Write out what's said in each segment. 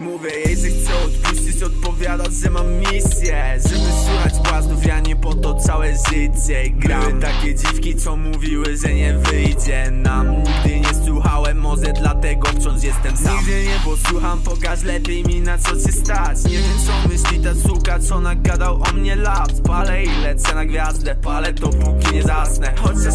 Mówię jej, że chcę odpuścić, odpowiadać, że mam misję. Żeby słuchać błaznów, ja nie po to całe życie gram. Były takie dziwki, co mówiły, że nie wyjdzie nam. Nigdy nie słuchałem, dlatego wciąż jestem sam. Nigdy nie posłucham, pokaż lepiej mi na co się stać. Nie wiem co myśli ta suka, co nagadał o mnie lat. Palę i lecę na gwiazdę, palę to póki nie zasnę. Chociaż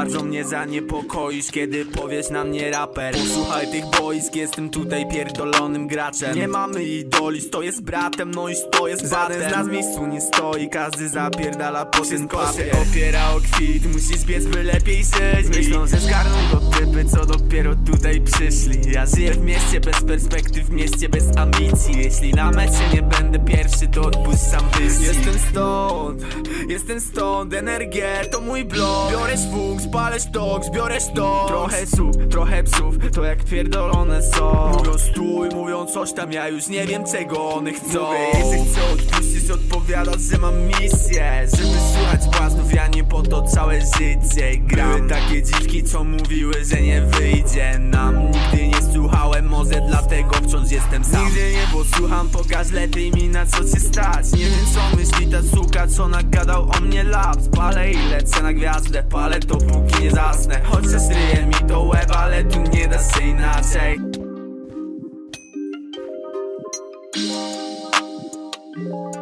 Bardzo mnie zaniepokoisz, kiedy powiesz na mnie raper. Posłuchaj tych boisk, jestem tutaj pierdolonym graczem. Nie mamy idoli, stoję z bratem, no i stoję z batem Żaden z nas w miejscu nie stoi, każdy zapierdala po ten papier opiera o kwit, musisz biec by lepiej żyć Myślą, że zgarną go co dopiero tutaj przyszli. Ja żyję w mieście bez perspektyw, w mieście bez ambicji. Jeśli na mecie nie będę pierwszy, to odpuszczam wyścig. Jestem stąd, jestem stąd, energię to mój blog Biorę swój, spalę sztok, zbiorę sztok. Trochę słów, trochę psów, to jak pierdolone są. Mówią stój, mówią coś tam, ja już nie wiem czego one chcą. Mówię jej, że chcę odpuścić, odpowiadać, że mam misję. Żeby słuchać błaznów, ja nie po to całe życie gram. Były takie co mówiły, że nie wyjdzie nam. Nigdy nie słuchałem, może dlatego wciąż jestem sam. Nigdy nie posłucham, pokaż lepiej mi na co się stać. Nie wiem co myśli ta suka, co nagadał o mnie laps. Palę i lecę na gwiazdę, palę to póki nie zasnę. Chociaż ryje mi to łeb, ale tu nie da się inaczej. Thank you